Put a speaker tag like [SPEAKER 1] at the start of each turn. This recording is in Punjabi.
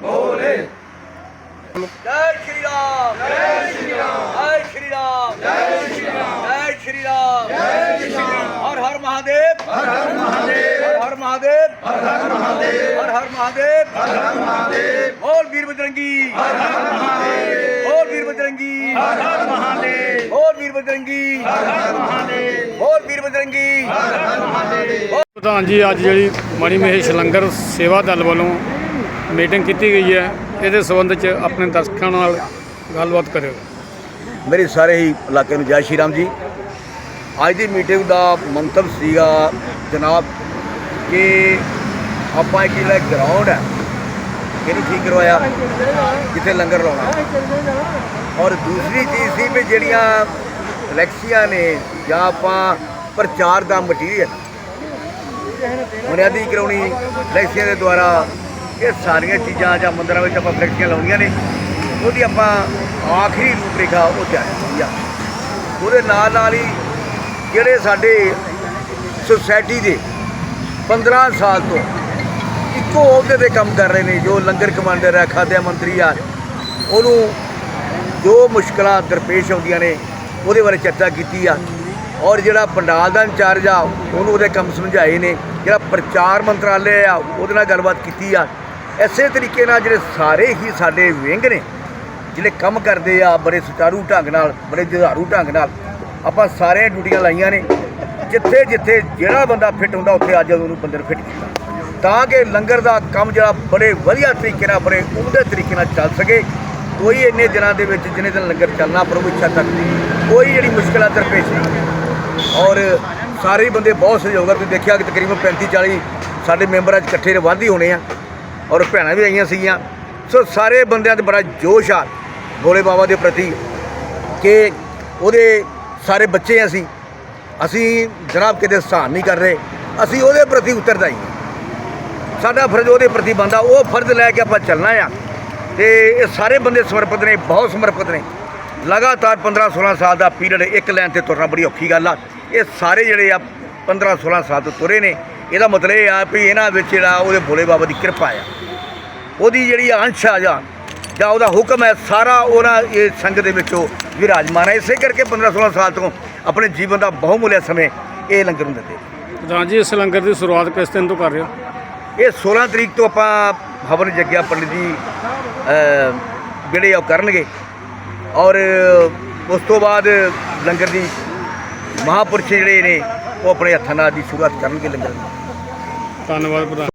[SPEAKER 1] ਬੋਲੇ ਜੈ ਸ਼੍ਰੀ ਰਾਮ ਜੈ ਸ਼੍ਰੀ ਰਾਮ ਜੈ ਸ਼੍ਰੀ ਰਾਮ ਜੈ ਸ਼੍ਰੀ ਰਾਮ ਜੈ ਸ਼੍ਰੀ ਰਾਮ ਜੈ ਸ਼੍ਰੀ ਰਾਮ ਹਰ ਹਰ ਮਹਾਦੇਵ ਹਰ ਹਰ ਮਹਾਦੇਵ ਹਰ ਮਹਾਦੇਵ ਹਰ ਹਰ ਮਹਾਦੇਵ ਹਰ ਹਰ ਮਹਾਦੇਵ ਹਰ ਹਰ ਮਹਾਦੇਵ ਬੋਲ ਵੀਰ ਬਜਰੰਗੀ ਹਰ ਹਰ ਮਹਾਦੇਵ ਬੋਲ ਵੀਰ ਬਜਰੰਗੀ ਹਰ ਹਰ ਮਹਾਦੇਵ ਬੋਲ ਵੀਰ ਬਜਰੰਗੀ ਹਰ ਹਰ ਮਹਾਦੇਵ ਬੋਲ ਵੀਰ ਬਜਰੰਗੀ ਹਰ ਹਰ ਮਹਾਦੇਵ
[SPEAKER 2] ਪ੍ਰਧਾਨ ਜੀ ਅੱਜ ਜਿਹੜੀ ਮਣੀ ਮਹੇਸ਼ ਲੰਗਰ ਸੇਵਾ ਦਲ ਵੱਲੋਂ ਮੀਟਿੰਗ ਕੀਤੀ ਗਈ ਹੈ, ਇਹਦੇ ਸੰਬੰਧ 'ਚ ਆਪਣੇ ਦਰਸ਼ਕਾਂ ਨਾਲ ਗੱਲਬਾਤ ਕਰਿਓ।
[SPEAKER 1] ਮੇਰੇ ਸਾਰੇ ਹੀ ਇਲਾਕੇ ਨੂੰ ਜੈ ਸ਼੍ਰੀ ਰਾਮ ਜੀ। ਅੱਜ ਦੀ ਮੀਟਿੰਗ ਦਾ ਮੰਤਵ ਸੀਗਾ ਜਨਾਬ ਕਿ ਆਪਾਂ ਇੱਕ ਜਿਹੜਾ ਗਰਾਊਂਡ ਹੈ, ਇਹਨੂੰ ਠੀਕ ਕਰਵਾਇਆ, ਜਿੱਥੇ ਲੰਗਰ ਲਾਉਣਾ। ਔਰ ਦੂਸਰੀ ਚੀਜ਼ ਸੀ ਵੀ ਜਿਹੜੀਆਂ ਇਲੈਕਸੀਆਂ ਨੇ ਜਾਂ ਆਪਾਂ ਪ੍ਰਚਾਰ ਦਾ ਮਟੀਰੀਅਲ ਬੁਨਿਆਦੀ ਕਰਾਉਣੀ ਇਲੈਕਸੀਆਂ ਦੇ ਦੁਆਰਾ ਇਹ ਸਾਰੀਆਂ ਚੀਜ਼ਾਂ ਜਾਂ ਮੰਦਰਾਂ ਵਿੱਚ ਆਪਾਂ ਫਲੈਕਸੀਆਂ ਲਾਉਣੀਆਂ ਨੇ, ਉਹਦੀ ਆਪਾਂ ਆਖਰੀ ਰੂਪਰੇਖਾ ਉਹ ਤਿਆਰ ਕੀਤੀ ਆ। ਉਹਦੇ ਨਾਲ ਨਾਲ ਹੀ ਜਿਹੜੇ ਸਾਡੇ ਸੁਸਾਇਟੀ ਦੇ 15 ਸਾਲ ਤੋਂ ਇੱਕੋ ਅਹੁਦੇ ਤੇ ਕੰਮ ਕਰ ਰਹੇ ਨੇ, ਜੋ ਲੰਗਰ ਕਮਾਂਡਰ ਹੈ ਖਾਦਿਆ ਮੰਤਰੀ ਆ, ਉਹਨੂੰ ਜੋ ਮੁਸ਼ਕਲਾਂ ਦਰਪੇਸ਼ ਆਉਂਦੀਆਂ ਨੇ, ਉਹਦੇ ਬਾਰੇ ਚਰਚਾ ਕੀਤੀ ਆ। ਔਰ ਜਿਹੜਾ ਪੰਡਾਲ ਦਾ ਇੰਚਾਰਜ ਆ, ਉਹਨੂੰ ਉਹਦੇ ਕੰਮ ਸਮਝਾਏ ਨੇ। ਜਿਹੜਾ ਪ੍ਰਚਾਰ ਮੰਤਰਾਲੇ ਆ, ਉਹਦੇ ਨਾਲ ਗੱਲਬਾਤ ਕੀਤੀ ਆ। ਐਸੇ ਤਰੀਕੇ ਨਾਲ ਜਿਹੜੇ ਸਾਰੇ ਹੀ ਸਾਡੇ ਵਿੰਗ ਨੇ, ਜਿਹੜੇ ਕੰਮ ਕਰਦੇ ਆ, ਬੜੇ ਸੁਚਾਰੂ ਢੰਗ ਨਾਲ, ਬੜੇ ਜੁਝਾਰੂ ਢੰਗ ਨਾਲ, ਆਪਾਂ ਸਾਰੇ ਡਿਊਟੀਆਂ ਲਾਈਆਂ ਨੇ। ਜਿੱਥੇ ਜਿੱਥੇ ਜਿਹੜਾ ਬੰਦਾ ਫਿੱਟ ਹੁੰਦਾ, ਉੱਥੇ ਅੱਜ ਉਹਨੂੰ ਬੰਦੇ ਨੂੰ ਫਿੱਟ ਕੀਤਾ। ਤਾਂ ਕਿ ਲੰਗਰ ਦਾ ਕੰਮ ਜਿਹੜਾ ਬੜੇ ਵਧੀਆ ਤਰੀਕੇ ਨਾਲ, ਬੜੇ ਉਮਦੇ ਤਰੀਕੇ ਨਾਲ ਚੱਲ ਸਕੇ। ਕੋਈ ਇੰਨੇ ਦਿਨਾਂ ਦੇ ਵਿੱਚ ਜਿੰਨੇ ਦਿਨ ਲੰਗਰ ਚੱਲਣਾ, ਪ੍ਰਭੂ ਇੱਛਾ ਤੱਕ ਕੋਈ ਜਿਹੜੀ ਮੁਸ਼ਕਲਾਂ ਦਰਪੇਸ਼ ਨਹੀਂ ਔਰ ਸਾਰੇ ਬੰਦੇ ਬਹੁਤ ਸਹਿਯੋਗ ਆ। ਤੁਸੀਂ ਦੇਖਿਆ ਕਿ ਤਕਰੀਬਨ 35 40 ਸਾਡੇ ਮੈਂਬਰ ਅੱਜ ਇਕੱਠੇ ਨੇ ਵੱਧ ਹੀ ਹੋਣੇ ਆ। ਔਰ ਭੈਣਾਂ ਵੀ ਆਈਆਂ ਸੀਗੀਆਂ। ਸੋ ਸਾਰੇ ਬੰਦਿਆਂ 'ਤੇ ਬੜਾ ਜੋਸ਼ ਆ ਭੋਲੇ ਬਾਬਾ ਦੇ ਪ੍ਰਤੀ ਕਿ ਉਹਦੇ ਸਾਰੇ ਬੱਚੇ ਅਸੀਂ। ਅਸੀਂ ਜਨਾਬ ਕਿਤੇ ਸਹਾਨ ਨਹੀਂ ਕਰ ਰਹੇ। ਅਸੀਂ ਉਹਦੇ ਪ੍ਰਤੀ ਉਤਰਦਾ ਹੀ ਸਾਡਾ ਫਰਜ਼ ਉਹਦੇ ਪ੍ਰਤੀ ਬੰਦਾ ਉਹ ਫਰਜ਼ ਲੈ ਕੇ ਆਪਾਂ ਚੱਲਣਾ ਆ। ਤੇ ਇਹ ਸਾਰੇ ਬੰਦੇ ਸਮਰਪਿਤ ਨੇ, ਬਹੁਤ ਸਮਰਪਿਤ ਨੇ। ਲਗਾਤਾਰ 15 16 ਸਾਲ ਦਾ ਪੀਰੀਅਡ ਇੱਕ ਲਾਈਨ ਤੇ ਤੁਰਨਾ ਬੜੀ ਔਖੀ ਗੱਲ ਆ। ਇਹ ਸਾਰੇ ਜਿਹੜੇ ਆ 15 16 ਸਾਲ ਤੋਂ ਤੁਰੇ ਨੇ। ਇਹਦਾ ਮਤਲਬ ਇਹ ਆ ਵੀ ਇਹਨਾਂ ਵਿੱਚ ਜਿਹੜਾ ਉਹਦੇ ਭੋਲੇ ਬਾਬਾ ਦੀ ਕਿਰਪਾ ਆ। ਉਹਦੀ ਜਿਹੜੀ ਅੰਸ਼ ਆ ਜਾਂ ਜਾਂ ਉਹਦਾ ਹੁਕਮ ਹੈ ਸਾਰਾ ਉਹਨਾਂ ਇਹ ਸੰਗ ਦੇ ਵਿੱਚੋਂ ਵਿਰਾਜਮਾਨ ਹੈ। ਇਸੇ ਕਰਕੇ 15 16 ਸਾਲ ਤੋਂ ਆਪਣੇ ਜੀਵਨ ਦਾ ਬਹੁਮੁੱਲਿਆ ਸਮੇਂ ਇਹ ਲੰਗਰ ਨੂੰ ਦਿੰਦੇ
[SPEAKER 2] ਪ੍ਰਧਾਨ ਜੀ ਇਸ ਲੰਗਰ ਦੀ ਸ਼ੁਰੂਆਤ ਕਿਸ ਦਿਨ ਤੋਂ ਕਰ ਰਹੇ ਹੋ?
[SPEAKER 1] ਇਹ 16 ਤਰੀਕ ਤੋਂ ਆਪਾਂ ਹਵਨ ਜੱਗਿਆ ਪੰਡਿਤ ਜੀ ਜਿਹੜੇ ਆ ਉਹ ਕਰਨਗੇ। ਔਰ ਉਸ ਤੋਂ ਬਾਅਦ ਲੰਗਰ ਦੀ ਮਹਾਂਪੁਰਸ਼ ਜਿਹੜੇ ਨੇ ਉਹ ਆਪਣੇ ਹੱਥਾਂ ਨਾਲ ਦੀ ਸ਼ੁਰੂਆਤ ਕਰਨਗੇ ਲੰਗਰ ਦੀ।
[SPEAKER 2] ਧੰਨਵਾਦ ਪ੍ਰਧਾਨ